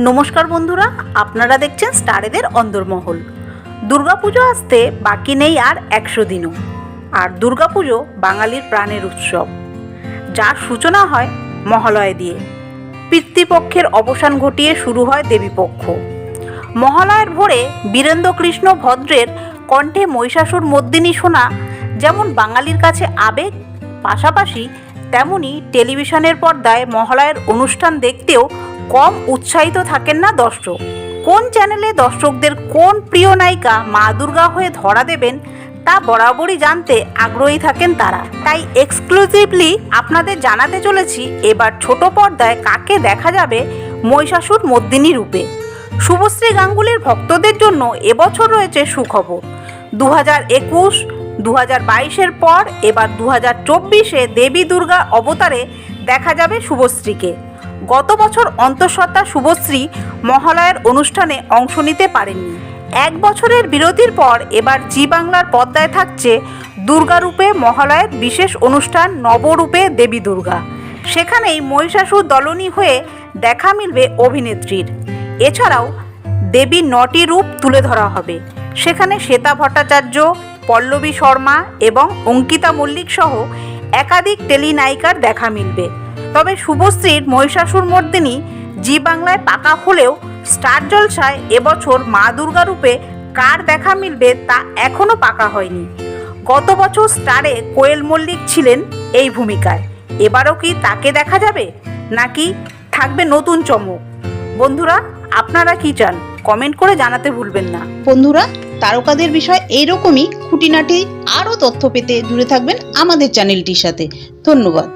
নমস্কার বন্ধুরা, আপনারা দেখছেন স্টারেদের অন্দরমহল। দুর্গাপুজো আসতে বাকি নেই আর একশো দিনও। আর দুর্গাপুজো বাঙালির প্রাণের উৎসব। যার সূচনা হয় মহালয় দিয়ে। পিতৃপক্ষের অবসান ঘটিয়ে শুরু হয় দেবীপক্ষ। মহালয়ের ভোরে বীরেন্দ্র কৃষ্ণ ভদ্রের কণ্ঠে মহিষাসুর মর্দিনী শোনা যেমন বাঙালির কাছে আবেগ, পাশাপাশি তেমনি টেলিভিশনের পর্দায় মহালয়ের অনুষ্ঠান দেখতেও কম উৎসাহিত থাকেন না দর্শক। কোন চ্যানেলে দর্শকদের কোন প্রিয় নায়িকা মা দুর্গা হয়ে ধরা দেবেন, তা বরাবরই জানতে আগ্রহী থাকেন তারা। তাই এক্সক্লুসিভলি আপনাদের জানাতে চলেছি, এবার ছোট পর্দায় কাকে দেখা যাবে মহিষাসুর মদ্দিনী রূপে। শুভশ্রী গাঙ্গুলির ভক্তদের জন্য এবছর রয়েছে সুখবর। দু হাজার একুশ দু হাজার বাইশের পর, এবার দু হাজার চব্বিশে দেবী দুর্গা অবতারে দেখা যাবে শুভশ্রীকে। গত বছর অন্তঃসত্ত্বা শুভশ্রী মহালয়ের অনুষ্ঠানে অংশ নিতে পারেননি। এক বছরের বিরতির পর এবার জি বাংলার পর্দায় থাকছে দুর্গারূপে মহালয়ের বিশেষ অনুষ্ঠান নবরূপে দেবী দুর্গা। সেখানেই মহিষাসুর দলনী হয়ে দেখা মিলবে অভিনেত্রীর। এছাড়াও দেবীর নটি রূপ তুলে ধরা হবে। সেখানে শ্বেতা ভট্টাচার্য, পল্লবী শর্মা এবং অঙ্কিতা মল্লিক সহ একাধিক টেলিনায়িকার দেখা মিলবে। তবে শুভশ্রীর মহিষাসুর মর্দিনী জি বাংলায় পাকা হলেও স্টার জলসায় এবছর মা দুর্গা রূপে কার দেখা মিলবে তা এখনও পাকা হয়নি। গত বছর স্টারে কোয়েল মল্লিক ছিলেন এই ভূমিকায়। এবারও কি তাকে দেখা যাবে? নাকি থাকবে নতুন চমক? বন্ধুরা, আপনারা কি চান? কমেন্ট করে জানাতে ভুলবেন না। বন্ধুরা, তারকাদের বিষয় এইরকমই, খুঁটিনাটি আরও তথ্য পেতে জুড়ে থাকবেন আমাদের চ্যানেলটির সাথে। ধন্যবাদ।